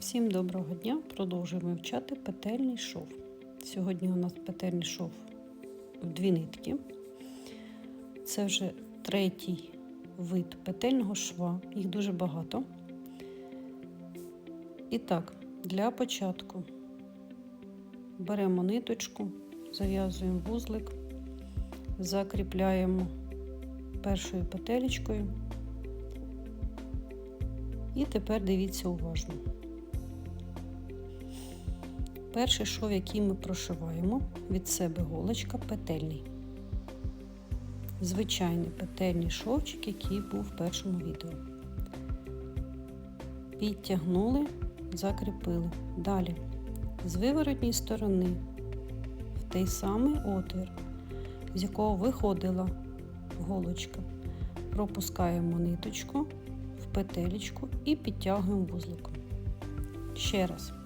Всім доброго дня! Продовжуємо вивчати петельний шов. Сьогодні у нас петельний шов в дві нитки. Це вже третій вид петельного шва, їх дуже багато. І так, для початку беремо ниточку, зав'язуємо вузлик, закріпляємо першою петелечкою. І тепер дивіться уважно. Перший шов, який ми прошиваємо від себе голочка петельний. Звичайний петельний шовчик, який був в першому відео. Підтягнули, закріпили. Далі з виворотній сторони в той самий отвір, з якого виходила голочка, пропускаємо ниточку в петелечку і підтягуємо вузликом. Ще раз.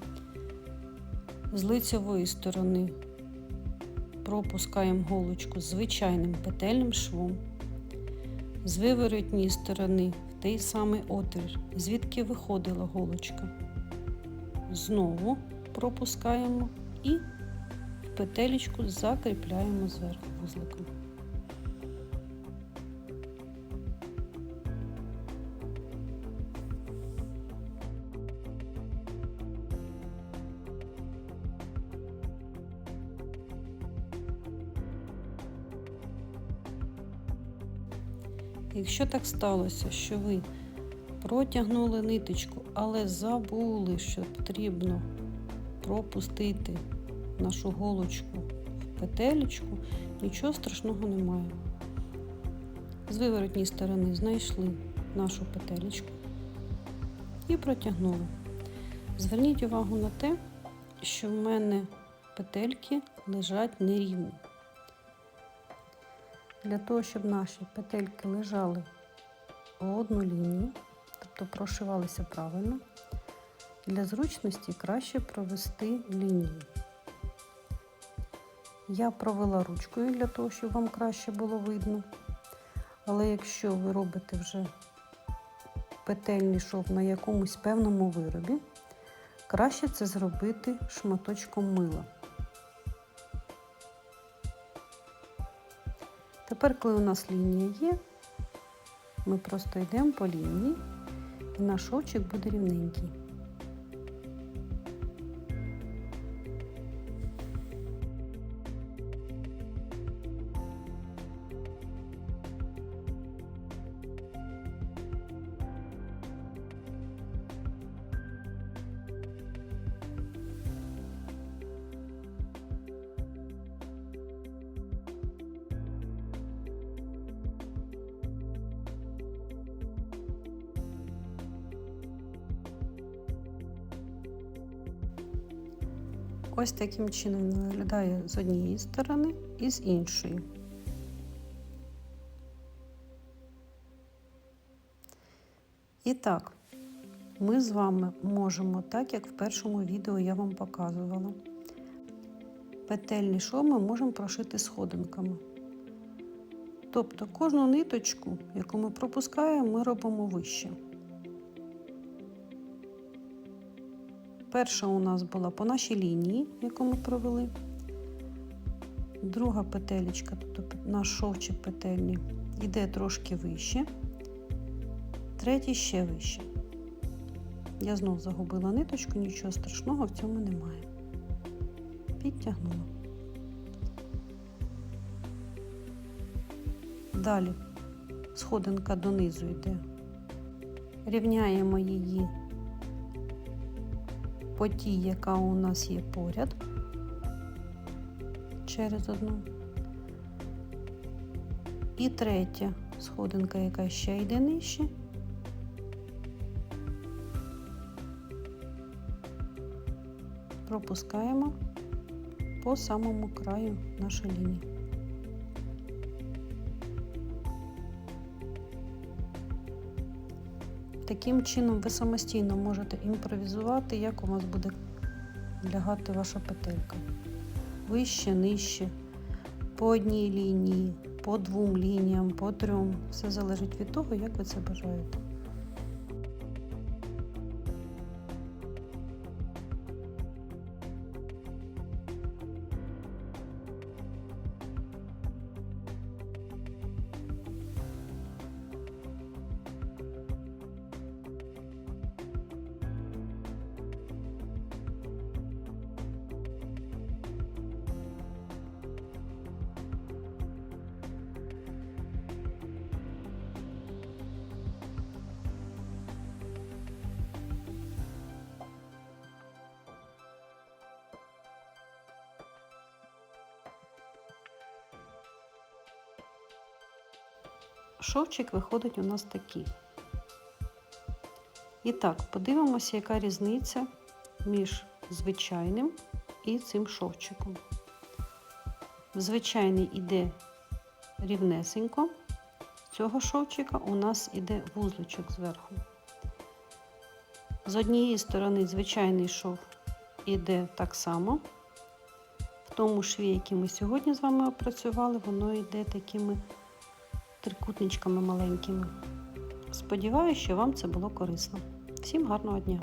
З лицевої сторони пропускаємо голочку звичайним петельним швом, з виворотній сторони в той самий отвір, звідки виходила голочка. Знову пропускаємо і в петелечку закріпляємо зверху вузликом. Якщо так сталося, що ви протягнули ниточку, але забули, що потрібно пропустити нашу голочку в петелечку, нічого страшного немає. З виворотній сторони знайшли нашу петелечку і протягнули. Зверніть увагу на те, що в мене петельки лежать нерівно. Для того, щоб наші петельки лежали в одну лінію, тобто прошивалися правильно, для зручності краще провести лінію. Я провела ручкою для того, щоб вам краще було видно. Але якщо ви робите вже петельний шов на якомусь певному виробі, краще це зробити шматочком мила. Тепер, коли у нас лінія є, ми просто йдемо по лінії і наш шовчик буде рівненький. Ось таким чином виглядає з однієї сторони і з іншої. І так, ми з вами можемо, так як в першому відео я вам показувала, петельний шов ми можемо прошити сходинками. Тобто кожну ниточку, яку ми пропускаємо, ми робимо вище. Перша у нас була по нашій лінії, яку ми провели. Друга петелечка, тобто наш шовчик петельний, йде трошки вище, третій ще вище. Я знов загубила ниточку, нічого страшного в цьому немає. Підтягнула. Далі сходинка донизу йде. Рівняємо її по тій, яка у нас є поряд через одну. І третя сходинка, яка ще йде нижче. Пропускаємо по самому краю нашої лінії. Таким чином ви самостійно можете імпровізувати, як у вас буде лягати ваша петелька. Вище, нижче, по одній лінії, по двом лініям, по трьом. Все залежить від того, як ви це бажаєте. Шовчик виходить у нас такий. І так, подивимося, яка різниця між звичайним і цим шовчиком. Звичайний іде рівнесенько, з цього шовчика у нас іде вузличок зверху. З однієї сторони звичайний шов іде так само. В тому шві, який ми сьогодні з вами опрацювали, воно йде такими трикутничками маленькими. Сподіваюся, що вам це було корисно. Всім гарного дня!